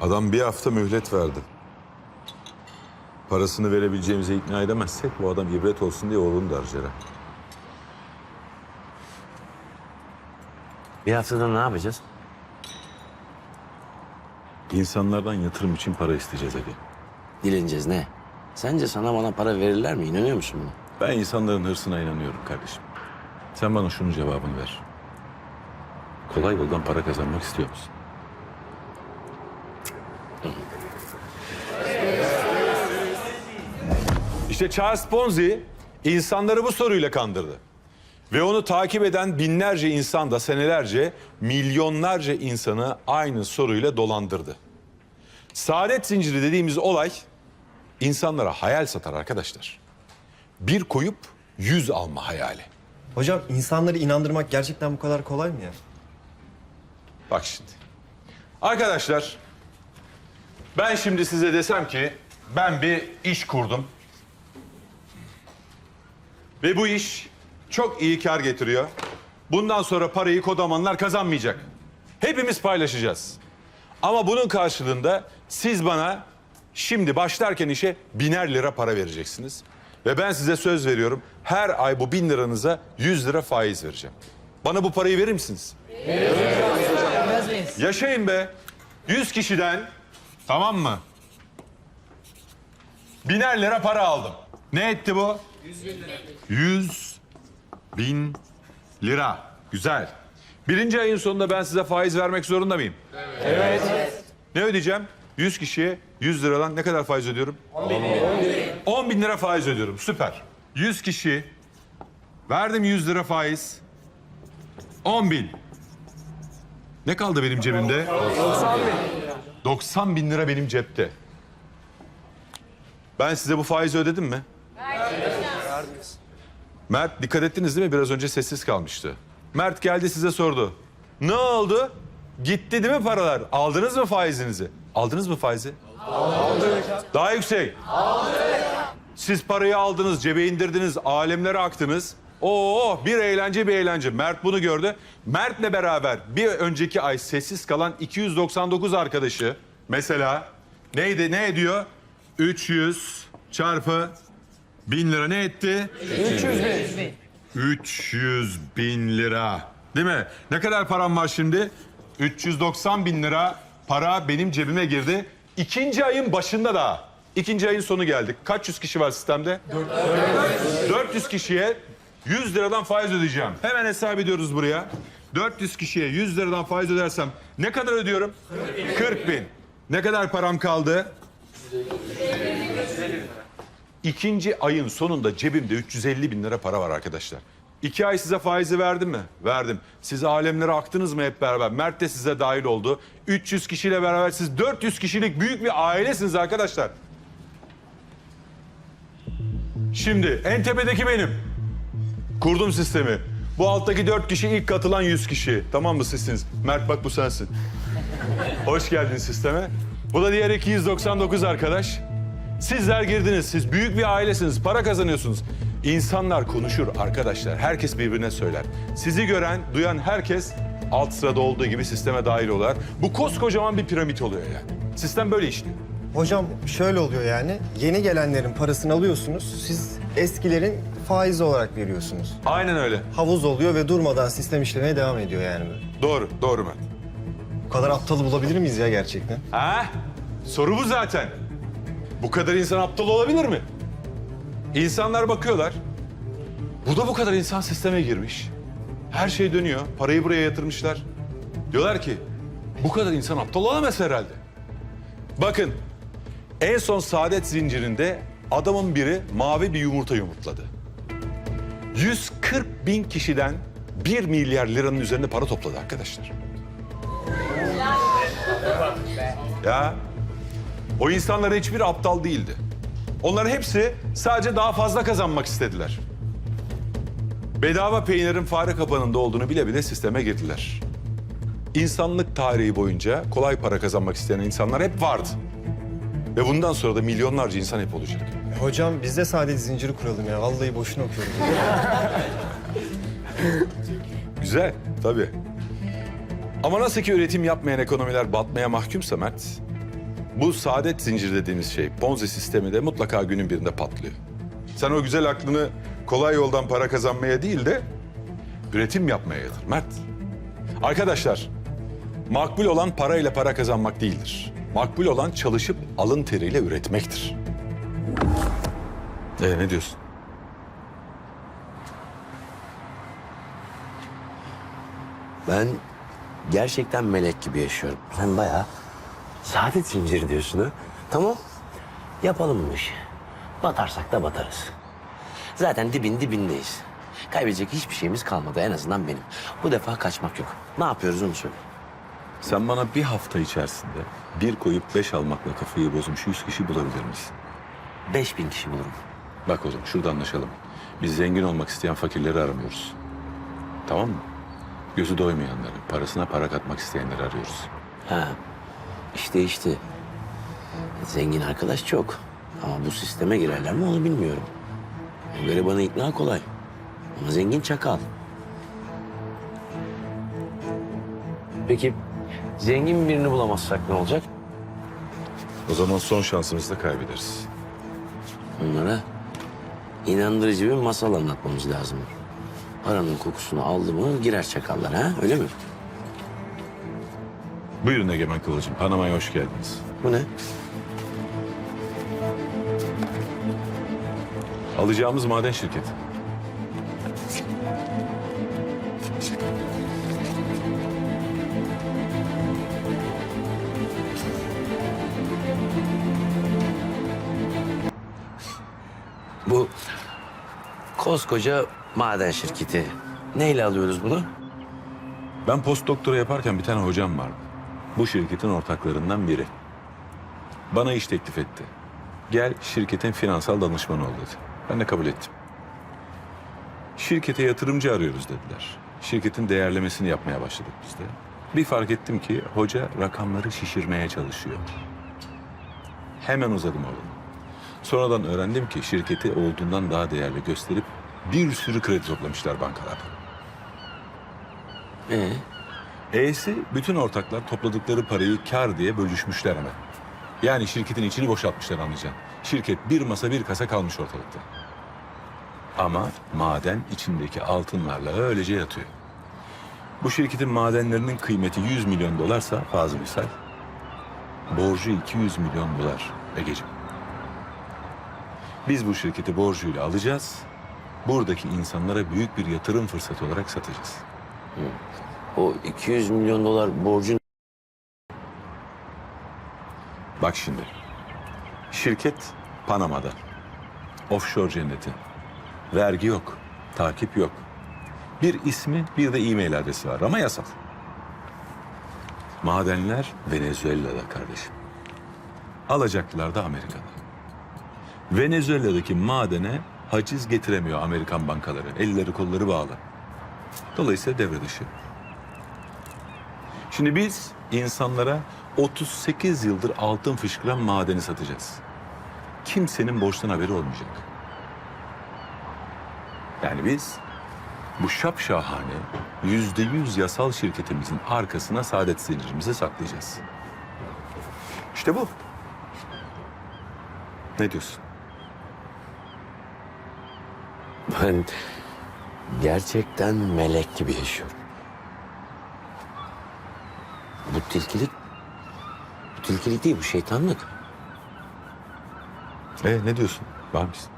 Adam bir hafta mühlet verdi. Parasını verebileceğimize ikna edemezsek bu adam ibret olsun diye oğlunu da harcar. ha. Bir haftada ne yapacağız? İnsanlardan yatırım için para isteyeceğiz Ali. Dileneceğiz ne? Sence sana bana para verirler mi? İnanıyor musun buna? Ben insanların hırsına inanıyorum kardeşim. Sen bana şunun cevabını ver. Kolay yoldan para kazanmak istiyor musun? İşte Charles Ponzi insanları bu soruyla kandırdı. Ve onu takip eden binlerce insan da senelerce milyonlarca insanı aynı soruyla dolandırdı. Saadet zinciri dediğimiz olay insanlara hayal satar arkadaşlar. Bir koyup yüz alma hayali. Hocam insanları inandırmak gerçekten bu kadar kolay mı ya? Bak şimdi. Arkadaşlar ben şimdi size desem ki ben bir iş kurdum. Ve bu iş çok iyi kar getiriyor. Bundan sonra parayı kodamanlar kazanmayacak. Hepimiz paylaşacağız. Ama bunun karşılığında siz bana şimdi başlarken işe biner lira para vereceksiniz. Ve ben size söz veriyorum her ay bu bin liranıza yüz lira faiz vereceğim. Bana bu parayı verir misiniz? Yaşayın be. Yüz kişiden tamam mı? Biner lira para aldım. Ne etti bu? Yüz bin lira. Güzel. Birinci ayın sonunda ben size faiz vermek zorunda mıyım? Evet. Ne ödeyeceğim? Yüz kişiye yüz liradan ne kadar faiz ödüyorum? On bin. On bin lira faiz ödüyorum. Süper. Yüz kişi verdim yüz lira faiz. On bin. Ne kaldı benim cebimde? 90 bin. 90 bin lira benim cepte. Ben size bu faizi ödedim mi? Mert dikkat ettiniz değil mi? Biraz önce sessiz kalmıştı. Mert geldi size sordu. Ne oldu? Gitti değil mi paralar? Aldınız mı faizinizi? Aldınız mı faizi? Aldık. Daha yüksek? Aldık. Siz parayı aldınız, cebe indirdiniz, alemlere aktınız. Oo bir eğlence bir eğlence. Mert bunu gördü. Mert'le beraber bir önceki ay sessiz kalan 299 arkadaşı mesela neydi ne ediyor? 300 çarpı 1000 lira ne etti? 300 bin. 300 bin lira. Değil mi? Ne kadar param var şimdi? 390 bin lira para benim cebime girdi. İkinci ayın başında da. İkinci ayın sonu geldik. Kaç yüz kişi var sistemde? 400. 400 kişiye 100 liradan faiz ödeyeceğim. Hemen hesap ediyoruz buraya. 400 kişiye 100 liradan faiz ödersem ne kadar ödüyorum? 40 bin. Ne kadar param kaldı? İkinci ayın sonunda cebimde 350 bin lira para var arkadaşlar. İki ay size faizi verdim mi? Verdim. Siz alemlere aktınız mı hep beraber? Mert de size dahil oldu. 300 kişiyle beraber siz 400 kişilik büyük bir ailesiniz arkadaşlar. Şimdi en tepedeki benim. Kurdum sistemi. Bu alttaki dört kişi ilk katılan 100 kişi. Tamam mı sizsiniz? Mert bak bu sensin. Hoş geldin sisteme. Bu da diğer 299 arkadaş. Sizler girdiniz. Siz büyük bir ailesiniz. Para kazanıyorsunuz. İnsanlar konuşur arkadaşlar. Herkes birbirine söyler. Sizi gören, duyan herkes alt sırada olduğu gibi sisteme dahil oluyor. Bu koskocaman bir piramit oluyor yani. Sistem böyle işliyor. Hocam şöyle oluyor yani. Yeni gelenlerin parasını alıyorsunuz. Siz eskilerin faiz olarak veriyorsunuz. Aynen öyle. Havuz oluyor ve durmadan sistem işlemeye devam ediyor yani. böyle. Doğru, doğru Mert. Bu kadar aptalı bulabilir miyiz ya gerçekten? Ha? Soru bu zaten. Bu kadar insan aptal olabilir mi? İnsanlar bakıyorlar. Bu da bu kadar insan sisteme girmiş. Her şey dönüyor. Parayı buraya yatırmışlar. Diyorlar ki bu kadar insan aptal olamaz herhalde. Bakın en son saadet zincirinde adamın biri mavi bir yumurta yumurtladı. 140 bin kişiden 1 milyar liranın üzerinde para topladı arkadaşlar. Ya o insanların hiçbir aptal değildi. Onların hepsi sadece daha fazla kazanmak istediler. Bedava peynirin fare kapanında olduğunu bile bile sisteme girdiler. İnsanlık tarihi boyunca kolay para kazanmak isteyen insanlar hep vardı. Ve bundan sonra da milyonlarca insan hep olacak. E, Hocam biz de saadet zinciri kuralım ya. Vallahi boşuna okuyoruz. Güzel, tabii. Ama nasıl ki üretim yapmayan ekonomiler batmaya mahkumsa Mert, Bu saadet zinciri dediğimiz şey, Ponzi sistemi de mutlaka günün birinde patlıyor. Sen o güzel aklını kolay yoldan para kazanmaya değil de üretim yapmaya yatır Mert. Arkadaşlar, makbul olan parayla para kazanmak değildir. Makbul olan çalışıp alın teriyle üretmektir. Ee, ne diyorsun? Ben gerçekten melek gibi yaşıyorum. Sen bayağı saadet zinciri diyorsun ha. Tamam. Yapalım bu işi. Batarsak da batarız. Zaten dibin dibindeyiz. Kaybedecek hiçbir şeyimiz kalmadı en azından benim. Bu defa kaçmak yok. Ne yapıyoruz onu söyle. Sen bana bir hafta içerisinde bir koyup beş almakla kafayı bozmuş yüz kişi bulabilir misin? Beş bin kişi bulurum. Bak oğlum şurada anlaşalım. Biz zengin olmak isteyen fakirleri aramıyoruz. Tamam mı? Gözü doymayanları, parasına para katmak isteyenleri arıyoruz. Ha. İşte işte. Zengin arkadaş çok. Ama bu sisteme girerler mi onu bilmiyorum. Garibanı ikna kolay. Ama zengin çakal. Peki zengin birini bulamazsak ne olacak? O zaman son şansımızı da kaybederiz. Onlara inandırıcı bir masal anlatmamız lazım. Paranın kokusunu aldı mı girer çakallar ha öyle mi? Buyurun Egemen Kılıcım, Panama'ya hoş geldiniz. Bu ne? Alacağımız maden şirketi. Bu koskoca maden şirketi. Neyle alıyoruz bunu? Ben post doktora yaparken bir tane hocam vardı. Bu şirketin ortaklarından biri. Bana iş teklif etti. Gel şirketin finansal danışmanı ol dedi. Ben de kabul ettim. Şirkete yatırımcı arıyoruz dediler. Şirketin değerlemesini yapmaya başladık biz de. Bir fark ettim ki hoca rakamları şişirmeye çalışıyor. Hemen uzadım oradan. Sonradan öğrendim ki şirketi olduğundan daha değerli gösterip bir sürü kredi toplamışlar bankalardan. Ee, E'si bütün ortaklar topladıkları parayı kar diye bölüşmüşler hemen. Yani şirketin içini boşaltmışlar anlayacaksın. Şirket bir masa bir kasa kalmış ortalıkta. Ama maden içindeki altınlarla öylece yatıyor. Bu şirketin madenlerinin kıymeti 100 milyon dolarsa fazla misal. Borcu 200 milyon dolar Egeciğim. Biz bu şirketi borcuyla alacağız. Buradaki insanlara büyük bir yatırım fırsatı olarak satacağız. O 200 milyon dolar borcun Bak şimdi. Şirket Panama'da. Offshore cenneti. Vergi yok. Takip yok. Bir ismi bir de e-mail adresi var ama yasal. Madenler Venezuela'da kardeşim. Alacaklılar da Amerika'da. Venezuela'daki madene haciz getiremiyor Amerikan bankaları. Elleri kolları bağlı. Dolayısıyla devre dışı. Şimdi biz insanlara 38 yıldır altın fışkıran madeni satacağız. Kimsenin borçtan haberi olmayacak. Yani biz bu şapşahane yüzde yüz yasal şirketimizin arkasına saadet zincirimizi saklayacağız. İşte bu. Ne diyorsun? ben gerçekten melek gibi yaşıyorum. Bu tilkilik bu tilkilik değil bu şeytanlık. E ne diyorsun? Var mısın?